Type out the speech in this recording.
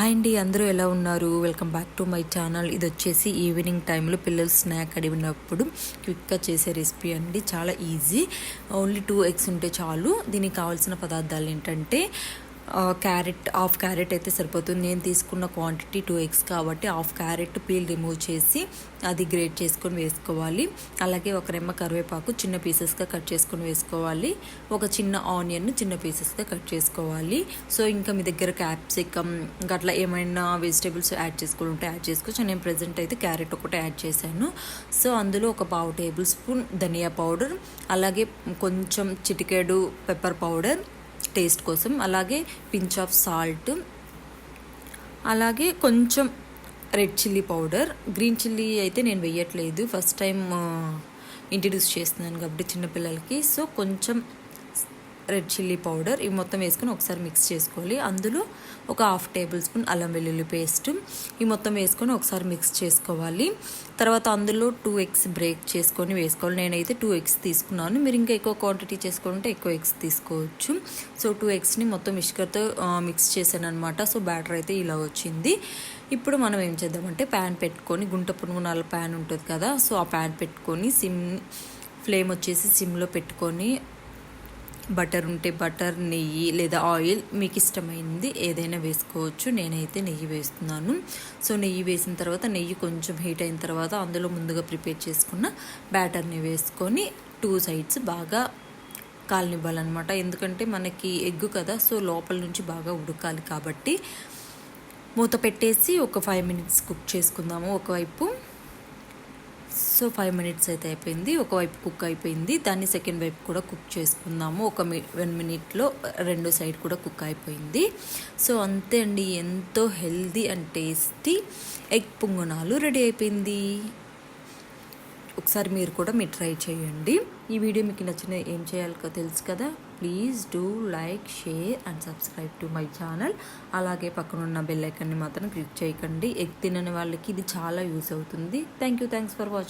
Hi అండి అందరూ ఎలా ఉన్నారు? Welcome back to my channel. ఇది వచ్చేసి ఈవినింగ్ టైంలో పిల్లలు స్నాక్ అడిగినప్పుడు క్విక్గా చేసే రెసిపీ అండి. చాలా ఈజీ. ఓన్లీ టూ ఎగ్స్ ఉంటే చాలు. దీనికి కావాల్సిన పదార్థాలు ఏంటంటే క్యారెట్ హాఫ్ క్యారెట్ అయితే సరిపోతుంది. నేను తీసుకున్న క్వాంటిటీ టూ ఎగ్స్ కాబట్టి హాఫ్ క్యారెట్ పీల్ రిమూవ్ చేసి అది గ్రేట్ చేసుకొని వేసుకోవాలి. అలాగే ఒక రెమ్మ కరివేపాకు చిన్న పీసెస్గా కట్ చేసుకొని వేసుకోవాలి. ఒక చిన్న ఆనియన్ చిన్న పీసెస్గా కట్ చేసుకోవాలి. సో ఇంకా మీ దగ్గర క్యాప్సికమ్ ఇంకా అట్లా ఏమైనా వెజిటేబుల్స్ యాడ్ చేసుకుని ఉంటే యాడ్ చేసుకోవచ్చు. నేను ప్రజెంట్ అయితే క్యారెట్ ఒకటి యాడ్ చేశాను. సో అందులో ఒక పావు టేబుల్ స్పూన్ ధనియా పౌడర్ అలాగే కొంచెం చిటికేడు పెప్పర్ పౌడర్ టేస్ట్ కోసం. అలాగే పించ్ ఆఫ్ సాల్ట్. అలాగే కొంచెం red chilli powder. Green chilli అయితే నేను వేయట్లేదు. ఫస్ట్ టైం ఇంట్రడ్యూస్ చేస్తున్నాను కాబట్టి చిన్నపిల్లలకి. సో కొంచెం రెడ్ చిల్లీ పౌడర్ ఇవి మొత్తం వేసుకొని ఒకసారి మిక్స్ చేసుకోవాలి. అందులో ఒక హాఫ్ టేబుల్ స్పూన్ అల్లం వెల్లుల్లి పేస్ట్ ఈ మొత్తం వేసుకొని ఒకసారి మిక్స్ చేసుకోవాలి. తర్వాత అందులో టూ ఎగ్స్ బ్రేక్ చేసుకొని వేసుకోవాలి. నేనైతే టూ ఎగ్స్ తీసుకున్నాను. మీరు ఇంకా ఎక్కువ క్వాంటిటీ చేసుకుంటే ఎక్కువ ఎగ్స్ తీసుకోవచ్చు. సో టూ ఎగ్స్ని మొత్తం ఇష్కర్తో మిక్స్ చేశాను అనమాట సో బ్యాటర్ అయితే ఇలా వచ్చింది. ఇప్పుడు మనం ఏం చేద్దామంటే ప్యాన్ పెట్టుకొని గుంట పునుగునాల ప్యాన్ ఉంటుంది కదా సో ఆ ప్యాన్ పెట్టుకొని సిమ్ ఫ్లేమ్ వచ్చేసి సిమ్లో పెట్టుకొని బటర్ ఉంటే బటర్ నెయ్యి లేదా ఆయిల్ మీకు ఇష్టమైంది ఏదైనా వేసుకోవచ్చు. నేనైతే నెయ్యి వేస్తున్నాను. సో నెయ్యి వేసిన తర్వాత నెయ్యి కొంచెం హీట్ అయిన తర్వాత అందులో ముందుగా ప్రిపేర్ చేసుకున్న బ్యాటర్ని వేసుకొని టూ సైడ్స్ బాగా కాలనివ్వాలన్నమాట. ఎందుకంటే మనకి ఎగ్గు కదా సో లోపల నుంచి బాగా ఉడకాలి కాబట్టి. మూత పెట్టేసి ఒక ఫైవ్ మినిట్స్ కుక్ చేసుకుందాము. ఒకవైపు సో ఫైవ్ మినిట్స్ అయితే అయిపోయింది. ఒకవైపు కుక్ అయిపోయింది. దాన్ని సెకండ్ వైపు కూడా కుక్ చేసుకుందాము. ఒక వన్ మినిట్లో రెండు సైడ్ కూడా కుక్ అయిపోయింది. సో అంతే అండి. ఎంతో హెల్దీ అండ్ టేస్టీ ఎగ్ పొంగనాలు రెడీ అయిపోయింది. ఒకసారి మీరు కూడా మీరు ట్రై చేయండి. ఈ వీడియో మీకు నచ్చిన ఏం చేయాలో తెలుసు కదా? Please do like share and subscribe to my channel. అలాగే పక్కనున్న బెల్ ఐకన్ని మాత్రం క్లిక్ చేయకండి. ఎగ్ తినని వాళ్ళకి ఇది చాలా యూస్ అవుతుంది. Thank you. Thanks for watching